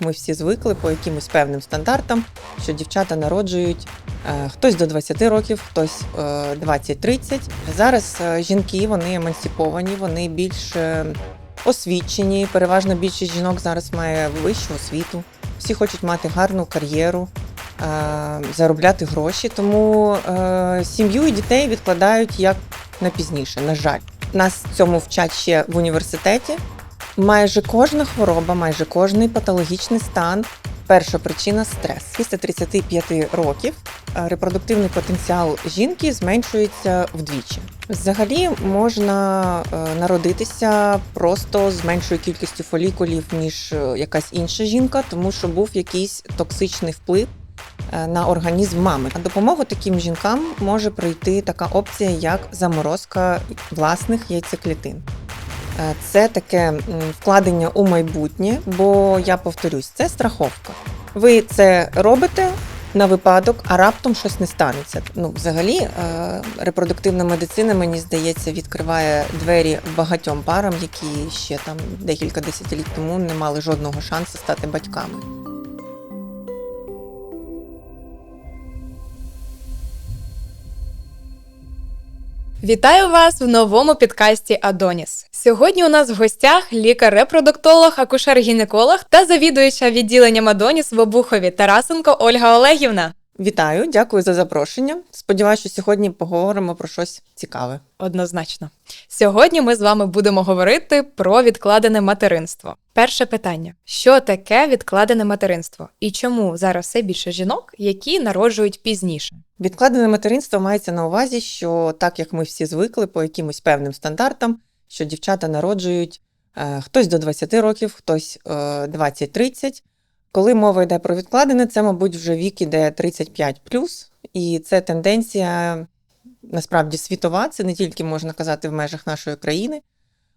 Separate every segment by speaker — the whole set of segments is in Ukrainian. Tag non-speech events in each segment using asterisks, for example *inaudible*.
Speaker 1: ми всі звикли по якимось певним стандартам, що дівчата народжують е, хтось до 20 років, хтось е, 20-30. Зараз е, жінки вони емансиповані, вони більш е, освічені. Переважно більшість жінок зараз має вищу освіту. Всі хочуть мати гарну кар'єру, е, заробляти гроші. Тому е, сім'ю і дітей відкладають як на пізніше. На жаль, нас цьому вчать ще в університеті. Майже кожна хвороба, майже кожний патологічний стан. Перша причина стрес. Після 35 років е, репродуктивний потенціал жінки зменшується вдвічі. Взагалі можна е, народитися просто з меншою кількістю фолікулів, ніж е, якась інша жінка, тому що був якийсь токсичний вплив на організм мами. На допомогу таким жінкам може прийти така опція, як заморозка власних яйцеклітин. Е, Це таке вкладення у майбутнє, бо я повторюсь, це страховка. Ви це робите на випадок, а раптом щось не станеться. Ну, взагалі, е, репродуктивна медицина, мені здається, відкриває двері багатьом парам, які ще там декілька десятиліть тому не мали жодного шансу стати батьками.
Speaker 2: Вітаю вас в новому підкасті Адоніс. Сьогодні у нас в гостях лікар-репродуктолог, акушер-гінеколог та завідуюча відділенням Адоніс в Обухові Тарасенко Ольга Олегівна.
Speaker 1: Вітаю, дякую за запрошення. Сподіваюся, що сьогодні поговоримо про щось цікаве.
Speaker 2: Однозначно. Сьогодні ми з вами будемо говорити про відкладене материнство. Перше питання: що таке відкладене материнство? І чому зараз все більше жінок, які народжують пізніше?
Speaker 1: Відкладене материнство мається на увазі, що так як ми всі звикли по якимось певним стандартам, що дівчата народжують е, хтось до 20 років, хтось е, 20-30. Коли мова йде про відкладене, це, мабуть, вже вік іде 35 і це тенденція насправді світова, це не тільки можна казати в межах нашої країни,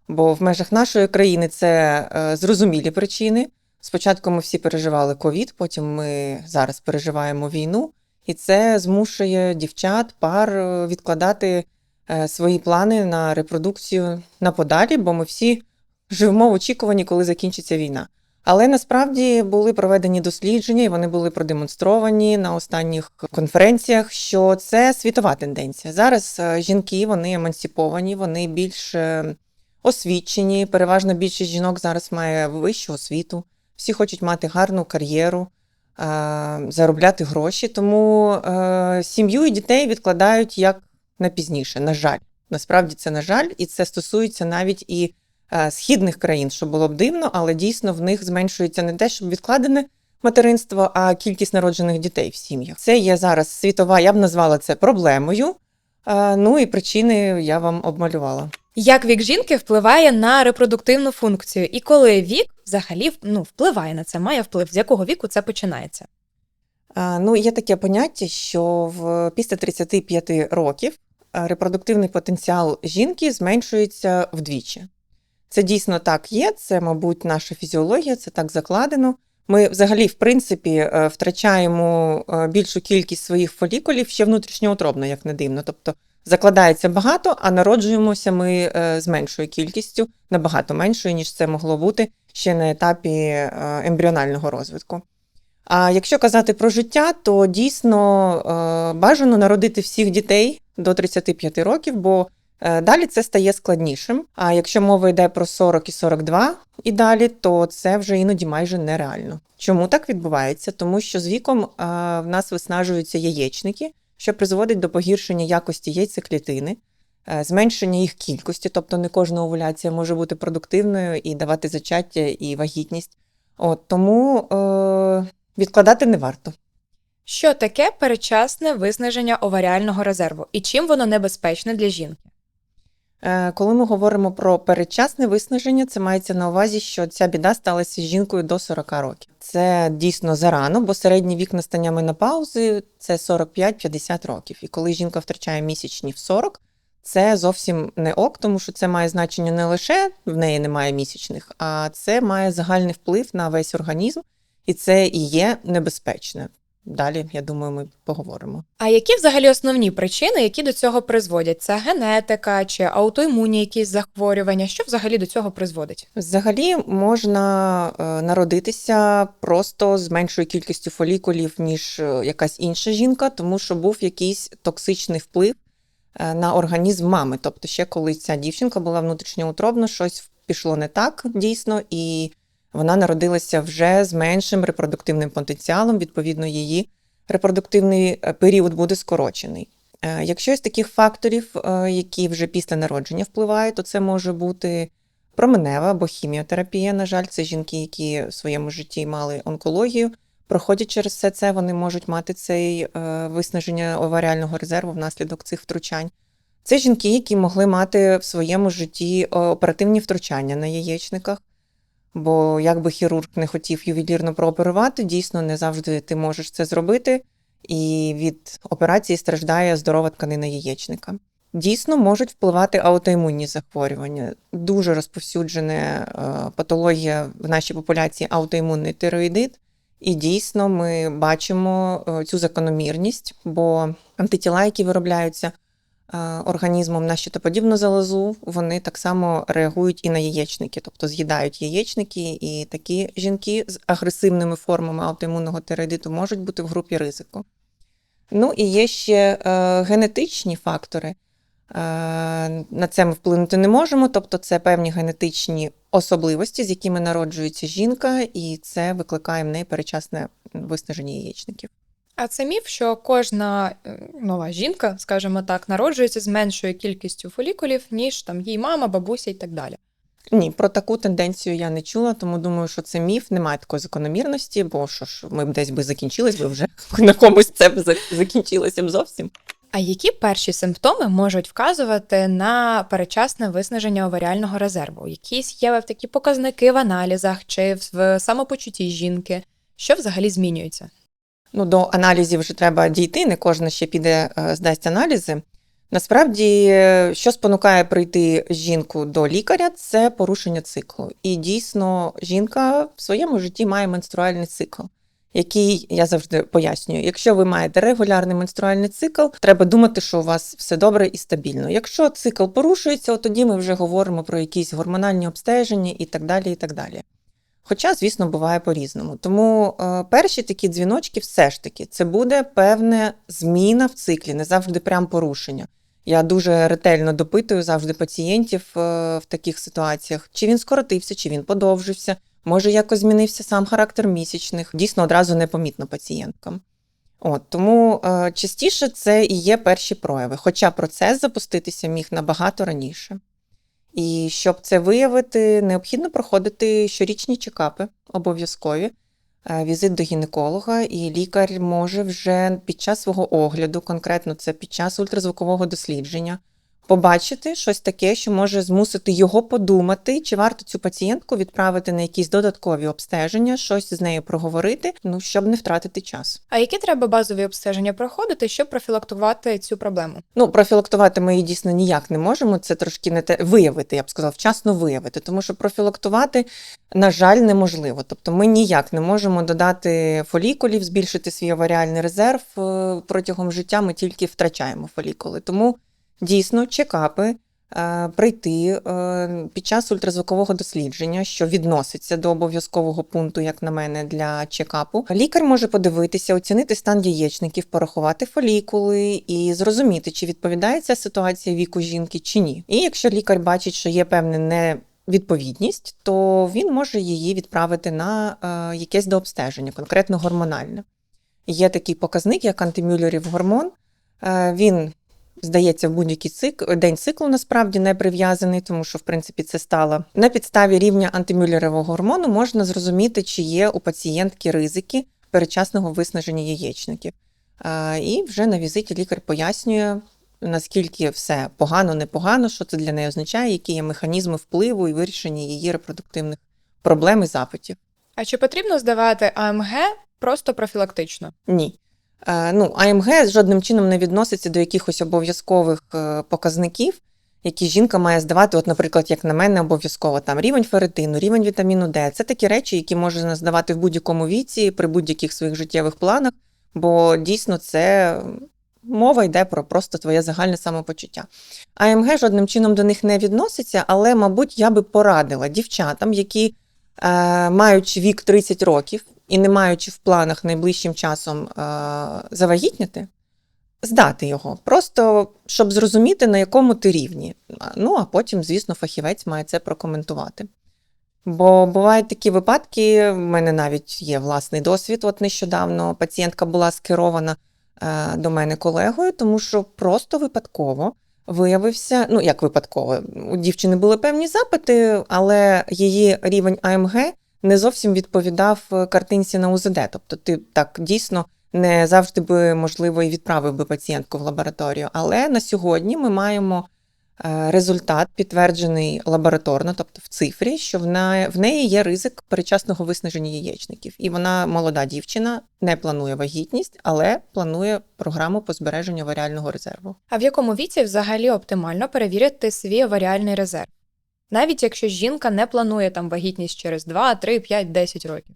Speaker 1: бо в межах нашої країни це е, зрозумілі причини. Спочатку ми всі переживали ковід, потім ми зараз переживаємо війну. І це змушує дівчат, пар е, відкладати е, свої плани на репродукцію на подалі, бо ми всі живемо в очікуванні, коли закінчиться війна. Але насправді були проведені дослідження, і вони були продемонстровані на останніх конференціях, що це світова тенденція. Зараз е, жінки вони емансиповані, вони більш е, освічені. Переважно більшість жінок зараз має вищу освіту. Всі хочуть мати гарну кар'єру, е, заробляти гроші. Тому сім'ю і дітей відкладають як на пізніше. На жаль, насправді це на жаль, і це стосується навіть і східних країн, що було б дивно, але дійсно в них зменшується не те, щоб відкладене материнство, а кількість народжених дітей в сім'ях. Це є зараз світова, я б назвала це проблемою. Е, ну і причини я вам обмалювала.
Speaker 2: Як вік жінки впливає на репродуктивну функцію, і коли вік взагалі ну, впливає на це, має вплив, з якого віку це починається?
Speaker 1: А, Ну, є таке поняття, що в після 35 років репродуктивний потенціал жінки зменшується вдвічі. Це дійсно так є, це, мабуть, наша фізіологія, це так закладено. Ми взагалі, в принципі, е, втрачаємо е, більшу кількість своїх фолікулів ще внутрішньоутробно, як не дивно. Тобто закладається багато, а народжуємося ми е, з меншою кількістю, набагато меншою, ніж це могло бути ще на етапі ембріонального розвитку. А якщо казати про життя, то дійсно бажано народити всіх дітей до 35 років, бо далі це стає складнішим. А якщо мова йде про 40 і 42 і далі, то це вже іноді майже нереально. Чому так відбувається? Тому що з віком е, в нас виснажуються яєчники, що призводить до погіршення якості яйцеклітини, е, зменшення їх кількості, тобто не кожна овуляція може бути продуктивною і давати зачаття і вагітність. От тому е, відкладати не варто.
Speaker 2: Що таке передчасне виснаження оваріального резерву і чим воно небезпечне для жінки?
Speaker 1: Е, Коли ми говоримо про передчасне виснаження, це мається на увазі, що ця біда сталася з жінкою до 40 років. Це дійсно зарано, бо середній вік настання менопаузи це 45-50 років. І коли жінка втрачає місячні в 40, це зовсім не ок, тому що це має значення не лише в неї немає місячних, а це має загальний вплив на весь організм, і це і є небезпечне. Далі, я думаю, ми поговоримо.
Speaker 2: А які взагалі основні причини, які до цього призводять? Це генетика чи аутоімунні якісь захворювання? Що взагалі до цього призводить?
Speaker 1: Взагалі можна е, народитися просто з меншою кількістю фолікулів, ніж е, якась інша жінка, тому що був якийсь токсичний вплив е, на організм мами. Тобто, ще коли ця дівчинка була внутрішньоутробно, щось пішло не так дійсно, і вона народилася вже з меншим репродуктивним потенціалом. Відповідно, її репродуктивний е, період буде скорочений. Е, Якщо з таких факторів, е, які вже після народження впливають, то це може бути променева або хіміотерапія. На жаль, це жінки, які в своєму житті мали онкологію. Проходять через все це, вони можуть мати цей е, виснаження оваріального резерву внаслідок цих втручань. Це жінки, які могли мати в своєму житті оперативні втручання на яєчниках. Бо як би хірург не хотів ювелірно прооперувати, дійсно не завжди ти можеш це зробити, і від операції страждає здорова тканина яєчника. Дійсно можуть впливати аутоімунні захворювання. Дуже розповсюджена е, патологія в нашій популяції аутоімунний тироїдит. І дійсно ми бачимо е, цю закономірність, бо антитіла, які виробляються організмом на щитоподібну залозу, вони так само реагують і на яєчники, тобто з'їдають яєчники, і такі жінки з агресивними формами аутоімунного тироїдиту можуть бути в групі ризику. Ну і є ще е, генетичні фактори. Е, на це ми вплинути не можемо, тобто це певні генетичні особливості, з якими народжується жінка, і це викликає в неї перечасне виснаження яєчників.
Speaker 2: А це міф, що кожна е, нова жінка, скажімо так, народжується з меншою кількістю фолікулів, ніж там її мама, бабуся і так далі.
Speaker 1: Ні, про таку тенденцію я не чула, тому думаю, що це міф, немає такої закономірності, бо що ж ми б десь би закінчились, би вже *laughs* на комусь це б закінчилося б зовсім.
Speaker 2: А які перші симптоми можуть вказувати на перечасне виснаження оваріального резерву? Якісь є такі показники в аналізах чи в самопочутті жінки? Що взагалі змінюється?
Speaker 1: Ну, до аналізів вже треба дійти, не кожна ще піде, е, здасть аналізи. Насправді, е, що спонукає прийти жінку до лікаря, це порушення циклу. І дійсно, жінка в своєму житті має менструальний цикл, який я завжди пояснюю. Якщо ви маєте регулярний менструальний цикл, треба думати, що у вас все добре і стабільно. Якщо цикл порушується, от тоді ми вже говоримо про якісь гормональні обстеження і так далі. і так далі. Хоча, звісно, буває по-різному. Тому е, перші такі дзвіночки, все ж таки, це буде певна зміна в циклі, не завжди прям порушення. Я дуже ретельно допитую завжди пацієнтів е, в таких ситуаціях, чи він скоротився, чи він подовжився, може якось змінився сам характер місячних. Дійсно, одразу непомітно пацієнткам. От тому е, частіше це і є перші прояви, хоча процес запуститися міг набагато раніше. І щоб це виявити, необхідно проходити щорічні чекапи, обов'язкові, е, візит до гінеколога, і лікар може вже під час свого огляду, конкретно це під час ультразвукового дослідження, побачити щось таке, що може змусити його подумати, чи варто цю пацієнтку відправити на якісь додаткові обстеження, щось з нею проговорити, ну щоб не втратити час.
Speaker 2: А які треба базові обстеження проходити, щоб профілактувати цю проблему?
Speaker 1: Ну, профілактувати ми її дійсно ніяк не можемо. Це трошки не те виявити, я б сказала, вчасно виявити, тому що профілактувати, на жаль, неможливо. Тобто ми ніяк не можемо додати фолікулів, збільшити свій оваріальний резерв е, протягом життя. Ми тільки втрачаємо фолікули. Тому дійсно чекапи. е, Прийти е, під час ультразвукового дослідження, що відноситься до обов'язкового пункту, як на мене, для чекапу. Лікар може подивитися, оцінити стан яєчників, порахувати фолікули і зрозуміти, чи відповідає ця ситуація віку жінки чи ні. І якщо лікар бачить, що є певна невідповідність, то він може її відправити на е, якесь дообстеження, конкретно гормональне. Є такий показник, як антимюллерів гормон. Е, Він здається, в будь-який цикл день циклу насправді не прив'язаний, тому що в принципі це стало на підставі рівня антимюллерового гормону можна зрозуміти, чи є у пацієнтки ризики передчасного виснаження яєчників. І вже на візиті лікар пояснює, наскільки все погано, непогано, що це для неї означає, які є механізми впливу і вирішення її репродуктивних проблем і запитів.
Speaker 2: А чи потрібно здавати АМГ просто профілактично?
Speaker 1: Ні. Е, Ну, АМГ жодним чином не відноситься до якихось обов'язкових е, показників, які жінка має здавати. От, наприклад, як на мене, обов'язково там рівень ферритину, рівень вітаміну Д. Це такі речі, які можна здавати в будь-якому віці, при будь-яких своїх життєвих планах. бо дійсно це мова йде про просто твоє загальне самопочуття. АМГ жодним чином до них не відноситься, але, мабуть, я би порадила дівчатам, які, е, маючи вік 30 років і не маючи в планах найближчим часом е, завагітняти, здати його, просто щоб зрозуміти, на якому ти рівні. Ну, а потім, звісно, фахівець має це прокоментувати. Бо бувають такі випадки, в мене навіть є власний досвід. От нещодавно пацієнтка була скерована е, до мене колегою, тому що просто випадково виявився, ну як випадково, у дівчини були певні запити, але її рівень АМГ не зовсім відповідав е, картинці на УЗД. Тобто, ти так дійсно не завжди би можливо і відправив би пацієнтку в лабораторію. Але на сьогодні ми маємо е, результат, підтверджений лабораторно, тобто в цифрі, що в неї, в неї є ризик перечасного виснаження яєчників. І вона молода дівчина, не планує вагітність, але планує програму по збереженню варіального резерву.
Speaker 2: А в якому віці взагалі оптимально перевірити свій аваріальний резерв? Навіть якщо жінка не планує там вагітність через 2, 3, 5, 10 років.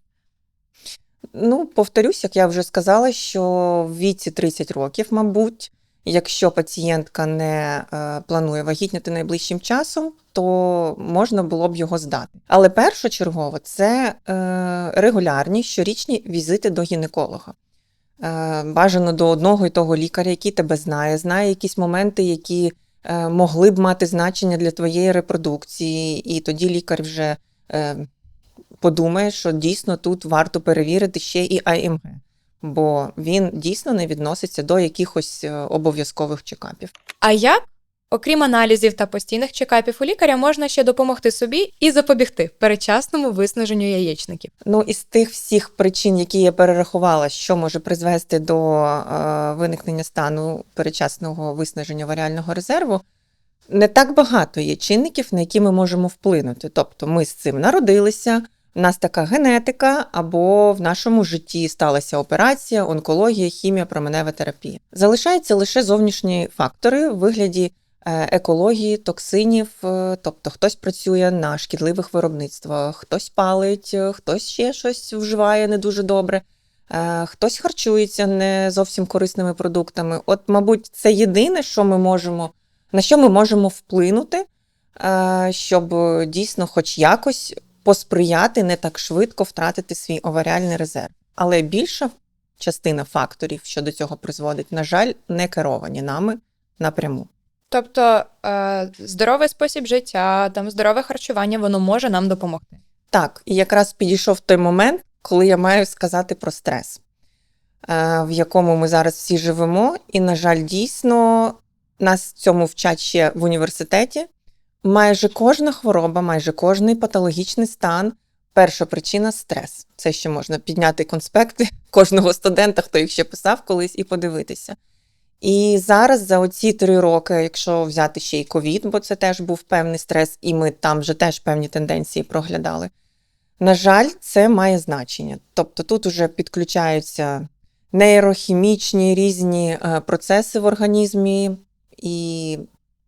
Speaker 1: Ну, повторюсь, як я вже сказала, що в віці 30 років, мабуть, якщо пацієнтка не е, планує вагітніти найближчим часом, то можна було б його здати. Але першочергово це е, регулярні щорічні візити до гінеколога. Е, бажано до одного і того лікаря, який тебе знає, знає якісь моменти, які могли б мати значення для твоєї репродукції, і тоді лікар вже. Е, подумає, що дійсно тут варто перевірити ще і АМГ, бо він дійсно не відноситься до якихось е, обов'язкових чекапів.
Speaker 2: А як, окрім аналізів та постійних чекапів у лікаря, можна ще допомогти собі і запобігти передчасному виснаженню яєчників?
Speaker 1: Ну, із тих всіх причин, які я перерахувала, що може призвести до е, виникнення стану передчасного виснаження варіального резерву, не так багато є чинників, на які ми можемо вплинути. Тобто ми з цим народилися, в нас така генетика, або в нашому житті сталася операція, онкологія, хімія, променева терапія. Залишаються лише зовнішні фактори в вигляді екології, токсинів, е, тобто хтось працює на шкідливих виробництвах, хтось палить, е, хтось ще щось вживає не дуже добре. е, Хтось харчується не зовсім корисними продуктами. От, мабуть, це єдине, що ми можемо, на що ми можемо вплинути, е, щоб е, дійсно, хоч якось посприяти не так швидко втратити свій оваріальний резерв. Але більша частина факторів, що до цього призводить, на жаль, не керовані нами напряму.
Speaker 2: Тобто е, здоровий спосіб життя, там здорове харчування, воно може нам допомогти.
Speaker 1: Так, і якраз підійшов той момент, коли я маю сказати про стрес, е, в якому ми зараз всі живемо, і, на жаль, дійсно нас цьому вчать ще в університеті. Майже кожна хвороба, майже кожний патологічний стан. Перша причина стрес. Це ще можна підняти конспекти *laughs* кожного студента, хто їх ще писав колись, і подивитися. І зараз за оці три роки, якщо взяти ще й ковід, бо це теж був певний стрес, і ми там вже теж певні тенденції проглядали. На жаль, це має значення. Тобто тут уже підключаються нейрохімічні різні е, процеси в організмі, і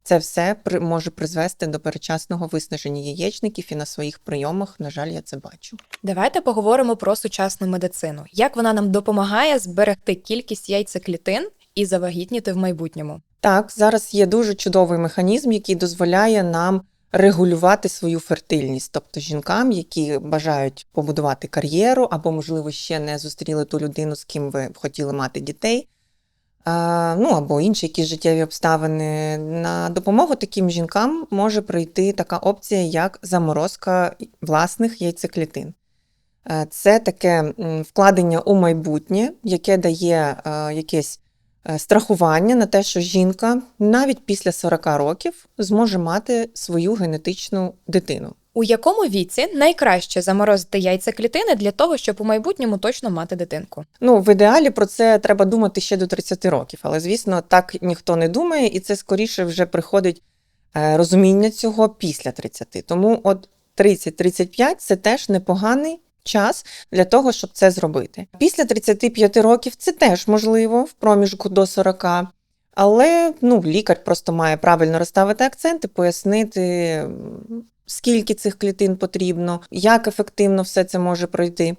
Speaker 1: це все може призвести до перечасного виснаження яєчників, і на своїх прийомах, на жаль, я це бачу.
Speaker 2: Давайте поговоримо про сучасну медицину. Як вона нам допомагає зберегти кількість яйцеклітин і завагітніти в майбутньому?
Speaker 1: Так, зараз є дуже чудовий механізм, який дозволяє нам регулювати свою фертильність, тобто жінкам, які бажають побудувати кар'єру, або, можливо, ще не зустріли ту людину, з ким ви хотіли мати дітей. Ну або інші якісь життєві обставини. На допомогу таким жінкам може прийти така опція, як заморозка власних яйцеклітин. Е, Це таке вкладення у майбутнє, яке дає е, якесь страхування на те, що жінка навіть після 40 років зможе мати свою генетичну дитину.
Speaker 2: У якому віці найкраще заморозити яйцеклітини для того, щоб у майбутньому точно мати дитинку?
Speaker 1: Ну, в ідеалі про це треба думати ще до 30 років, але звісно, так ніхто не думає, і це скоріше вже приходить е, розуміння цього після 30. Тому от 30-35 це теж непоганий час для того, щоб це зробити. Після 35 років це теж можливо в проміжку до 40. Але ну, лікар просто має правильно розставити акценти, пояснити, скільки цих клітин потрібно, як ефективно все це може пройти.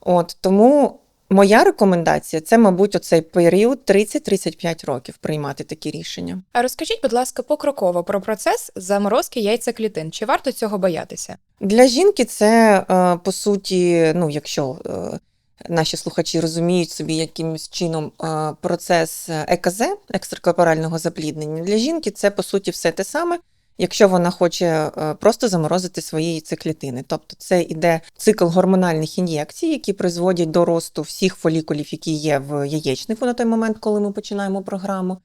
Speaker 1: От тому моя рекомендація це, мабуть, оцей період 30-35 років приймати такі рішення.
Speaker 2: А розкажіть, будь ласка, покроково про процес заморозки яйцеклітин. Чи варто цього боятися?
Speaker 1: Для жінки це е, по суті, ну якщо е, наші слухачі розуміють собі якимось чином е, процес ЕКЗ, екстракорпорального запліднення, для жінки це по суті все те саме. Якщо вона хоче е, просто заморозити свої яйцеклітини. Тобто це іде цикл гормональних ін'єкцій, які призводять до росту всіх фолікулів, які є в яєчнику на той момент, коли ми починаємо програму.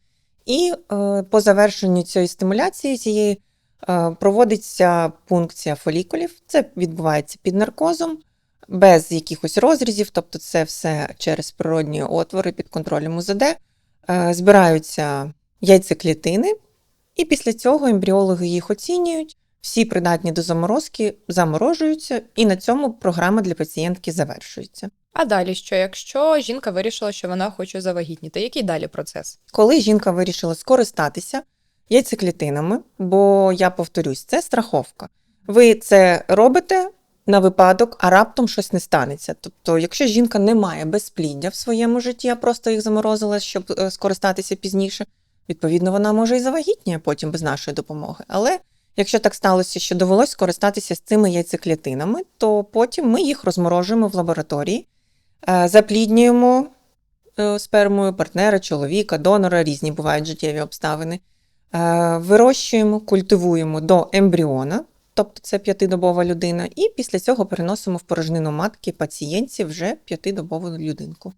Speaker 1: І е, по завершенню цієї стимуляції цієї е, проводиться пункція фолікулів. Це відбувається під наркозом, без якихось розрізів, тобто це все через природні отвори під контролем УЗД. Е, збираються яйцеклітини, і після цього ембріологи їх оцінюють. Всі придатні до заморозки заморожуються, і на цьому програма для пацієнтки завершується.
Speaker 2: А далі що, якщо жінка вирішила, що вона хоче завагітніти? Який далі процес?
Speaker 1: Коли жінка вирішила скористатися яйцеклітинами, бо я повторюсь, це страховка. Ви це робите на випадок, а раптом щось не станеться. Тобто, якщо жінка не має безпліддя в своєму житті, а просто їх заморозила, щоб е, скористатися пізніше, відповідно, вона може і завагітніє потім без нашої допомоги. Але якщо так сталося, що довелось скористатися з цими яйцеклітинами, то потім ми їх розморожуємо в лабораторії, е, запліднюємо е, спермою партнера, чоловіка, донора, різні бувають життєві обставини. Е, Вирощуємо, культивуємо до ембріона, тобто це п'ятидобова людина, і після цього переносимо в порожнину матки пацієнтів вже п'ятидобову людинку.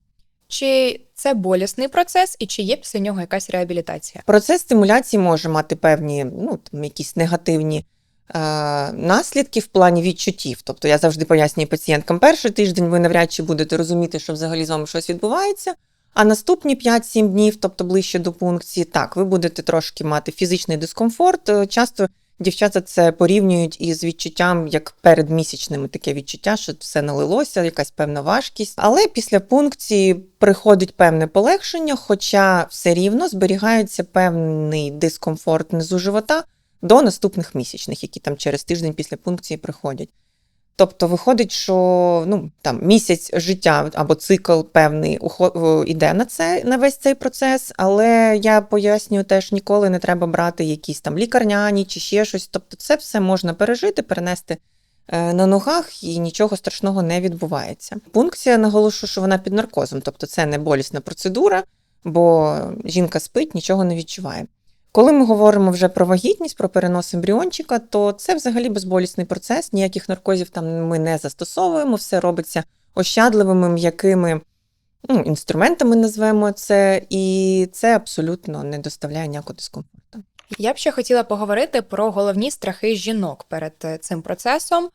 Speaker 2: Чи це болісний процес, і чи є після нього якась реабілітація?
Speaker 1: Процес стимуляції може мати певні, ну там якісь негативні е, наслідки в плані відчуттів. Тобто я завжди пояснюю пацієнткам, перший тиждень ви навряд чи будете розуміти, що взагалі з вами щось відбувається. А наступні 5-7 днів, тобто ближче до пункції, так, ви будете трошки мати фізичний дискомфорт. Е, Часто дівчата це порівнюють із відчуттям, як перед місячними таке відчуття, що все налилося, якась певна важкість. Але після пункції приходить певне полегшення, хоча все рівно зберігається певний дискомфорт низу живота до наступних місячних, які там через тиждень після пункції приходять. Тобто виходить, що ну там місяць життя або цикл певний іде на це на весь цей процес, але я пояснюю теж ніколи не треба брати якісь там лікарняні чи ще щось. Тобто, це все можна пережити, перенести е, на ногах, і нічого страшного не відбувається. Пункція наголошую, що вона під наркозом, тобто це не болісна процедура, бо жінка спить, нічого не відчуває. Коли ми говоримо вже про вагітність, про перенос ембріончика, то це взагалі безболісний процес, ніяких наркозів там ми не застосовуємо, все робиться ощадливими, м'якими ну, інструментами, назвемо це, і це абсолютно не доставляє ніякого дискомфорту.
Speaker 2: Я б ще хотіла поговорити про головні страхи жінок перед е, цим процесом.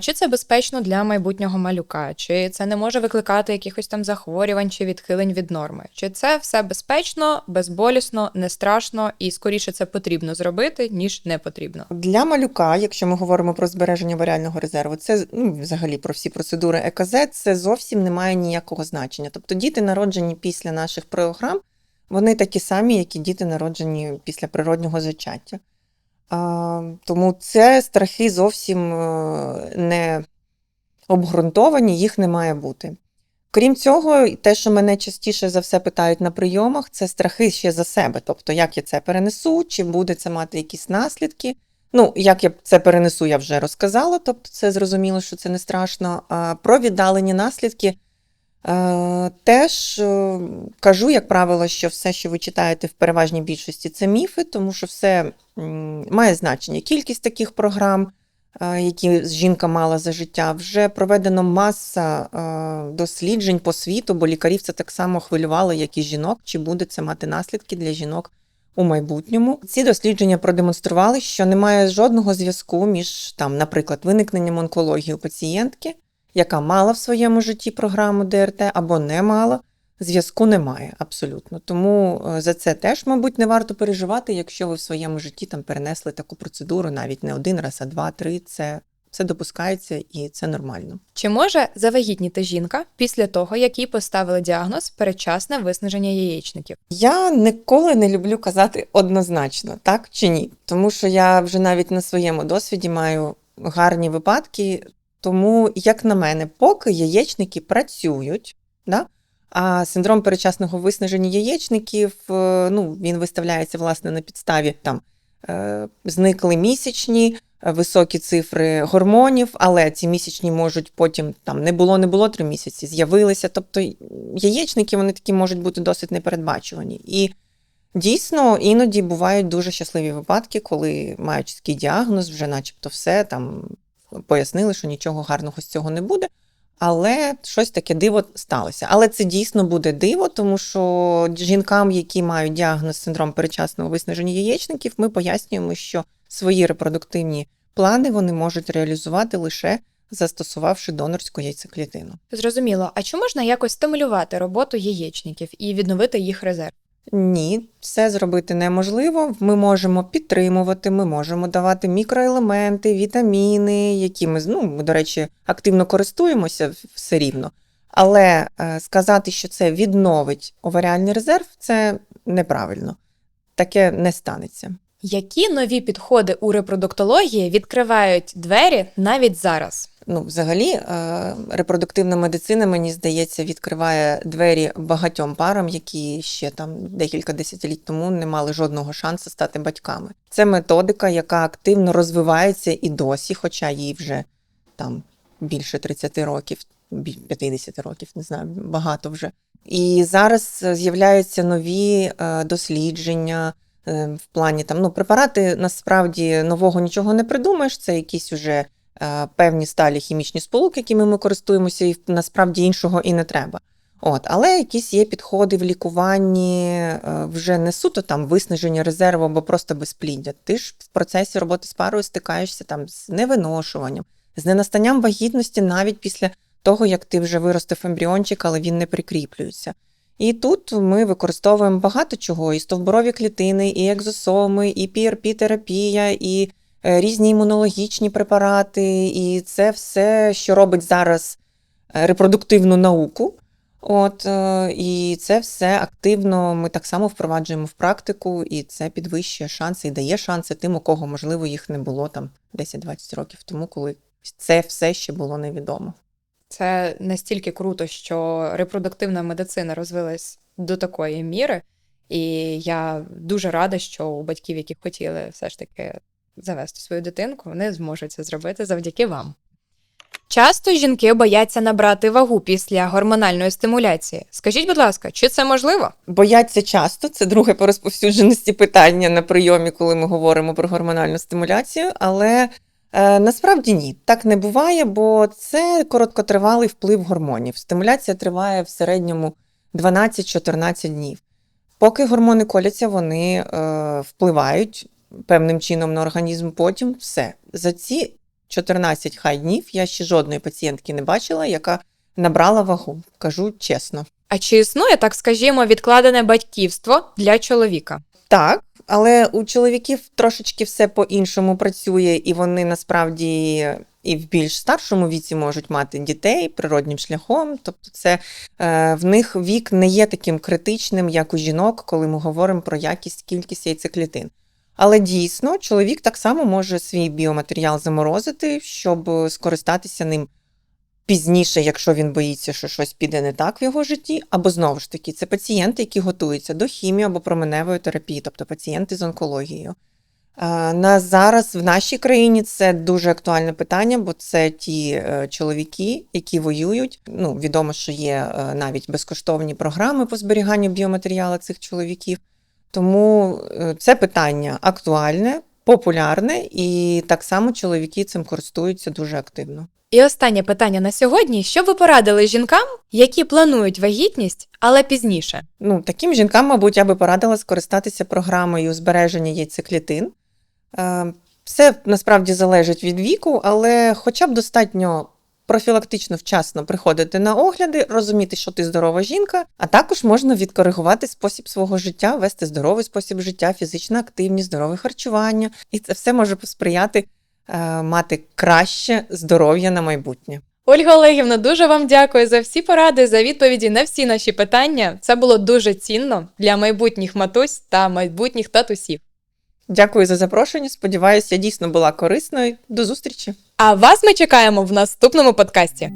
Speaker 2: Чи це безпечно для майбутнього малюка, чи це не може викликати якихось там захворювань чи відхилень від норми? Чи це все безпечно, безболісно, не страшно і скоріше це потрібно зробити, ніж не потрібно?
Speaker 1: Для малюка, якщо ми говоримо про збереження варіального резерву, це ну, взагалі про всі процедури ЕКЗ, це зовсім не має ніякого значення. Тобто діти, народжені після наших програм, вони такі самі, як і діти, народжені після природнього зачаття. Тому це страхи зовсім е, не обґрунтовані, їх не має бути. Крім цього, те, що мене частіше за все питають на прийомах, це страхи ще за себе. Тобто, як я це перенесу, чи буде це мати якісь наслідки. Ну, як я це перенесу, я вже розказала, тобто це зрозуміло, що це не страшно. А про віддалені наслідки теж е, кажу, як правило, що все, що ви читаєте в переважній більшості, це міфи, тому що все має значення. Кількість таких програм, е, які жінка мала за життя, вже проведено маса е, досліджень по світу, бо лікарів це так само хвилювало, як і жінок, чи буде це мати наслідки для жінок у майбутньому. Ці дослідження продемонстрували, що немає жодного зв'язку між там, наприклад, виникненням онкології у пацієнтки, яка мала в своєму житті програму ДРТ або не мала. Зв'язку немає абсолютно. Тому е, за це теж, мабуть, не варто переживати, якщо ви в своєму житті там перенесли таку процедуру навіть не один раз, а два, три. Це, це допускається і це нормально.
Speaker 2: Чи може завагітніти жінка після того, як їй поставили діагноз передчасне виснаження яєчників?
Speaker 1: Я ніколи не люблю казати однозначно, так чи ні, тому що я вже навіть на своєму досвіді маю гарні випадки. Тому, як на мене, поки яєчники працюють, Да? А синдром перечасного виснаження яєчників, е, ну, він виставляється власне на підставі там е, зникли місячні, е, високі цифри гормонів, але ці місячні можуть потім там не було, не було три місяці, з'явилися. Тобто яєчники вони такі можуть бути досить непередбачувані. І дійсно іноді бувають дуже щасливі випадки, коли маючи такий діагноз, вже начебто все там пояснили, що нічого гарного з цього не буде. Але щось таке диво сталося. Але це дійсно буде диво, тому що жінкам, які мають діагноз синдром перечасного виснаження яєчників, ми пояснюємо, що свої репродуктивні плани вони можуть реалізувати лише застосувавши донорську яйцеклітину.
Speaker 2: Зрозуміло. А чи можна якось стимулювати роботу яєчників і відновити їх резерв?
Speaker 1: Ні, це зробити неможливо. Ми можемо підтримувати, ми можемо давати мікроелементи, вітаміни, які ми, ну, ми, до речі, активно користуємося все рівно. Але е, сказати, що це відновить оваріальний резерв, це неправильно. Таке не станеться.
Speaker 2: Які нові підходи у репродуктології відкривають двері навіть зараз?
Speaker 1: Ну, взагалі, е, репродуктивна медицина, мені здається, відкриває двері багатьом парам, які ще там декілька десятиліть тому не мали жодного шансу стати батьками. Це методика, яка активно розвивається і досі, хоча їй вже там більше 30 років, бі- 50 років, не знаю, багато вже. І зараз з'являються нові е, дослідження. е, В плані там ну препарати насправді нового нічого не придумаєш. Це якісь уже певні сталі хімічні сполуки, якими ми користуємося, і насправді іншого і не треба. От, але якісь є підходи в лікуванні е, вже не суто там виснаження резерву або просто безпліддя. Ти ж в процесі роботи з парою стикаєшся там з невиношуванням, з ненастанням вагітності навіть після того, як ти вже виростив ембріончик, але він не прикріплюється. І тут ми використовуємо багато чого: і стовбурові клітини, і екзосоми, і PRP-терапія, і е, різні імунологічні препарати, і це все, що робить зараз е, репродуктивну науку. От, е, і це все активно ми так само впроваджуємо в практику, і це підвищує шанси і дає шанси тим, у кого, можливо, їх не було там 10-20 років тому, коли це все ще було невідомо.
Speaker 2: Це настільки круто, що репродуктивна медицина розвилась до такої міри, і я дуже рада, що у батьків, які хотіли все ж таки завести свою дитинку, вони зможуть це зробити завдяки вам. Часто жінки бояться набрати вагу після гормональної стимуляції. Скажіть, будь ласка, чи це можливо?
Speaker 1: Бояться часто, це друге по розповсюдженості питання на прийомі, коли ми говоримо про гормональну стимуляцію, але е, насправді ні, так не буває, бо це короткотривалий вплив гормонів. Стимуляція триває в середньому 12-14 днів. Поки гормони коляться, вони е, впливають певним чином на організм, потім все. За ці 14 хай днів я ще жодної пацієнтки не бачила, яка набрала вагу, кажу чесно.
Speaker 2: А чи існує, так скажімо, відкладене батьківство для чоловіка?
Speaker 1: Так, але у чоловіків трошечки все по-іншому працює, і вони насправді і в більш старшому віці можуть мати дітей природнім шляхом. Тобто, це е, в них вік не є таким критичним, як у жінок, коли ми говоримо про якість, кількість яйцеклітин. Але дійсно, чоловік так само може свій біоматеріал заморозити, щоб скористатися ним пізніше, якщо він боїться, що щось піде не так в його житті, або знову ж таки, це пацієнти, які готуються до хімії або променевої терапії, тобто пацієнти з онкологією. На зараз в нашій країні це дуже актуальне питання, бо це ті е, чоловіки, які воюють. Ну, відомо, що є е, навіть безкоштовні програми по зберіганню біоматеріалу цих чоловіків. Тому е, це питання актуальне, популярне, і так само чоловіки цим користуються дуже активно.
Speaker 2: І останнє питання на сьогодні: що ви порадили жінкам, які планують вагітність, але пізніше?
Speaker 1: Ну, таким жінкам, мабуть, я би порадила скористатися програмою збереження яйцеклітин. Е, Все насправді залежить від віку, але хоча б достатньо профілактично вчасно приходити на огляди, розуміти, що ти здорова жінка, а також можна відкоригувати спосіб свого життя, вести здоровий спосіб життя, фізична активність, здорове харчування, і це все може посприяти е, мати краще здоров'я на майбутнє.
Speaker 2: Ольга Олегівна, дуже вам дякую за всі поради, за відповіді на всі наші питання. Це було дуже цінно для майбутніх матусь та майбутніх татусів.
Speaker 1: Дякую за запрошення. Сподіваюся, я дійсно була корисною. До зустрічі!
Speaker 2: А вас ми чекаємо в наступному подкасті.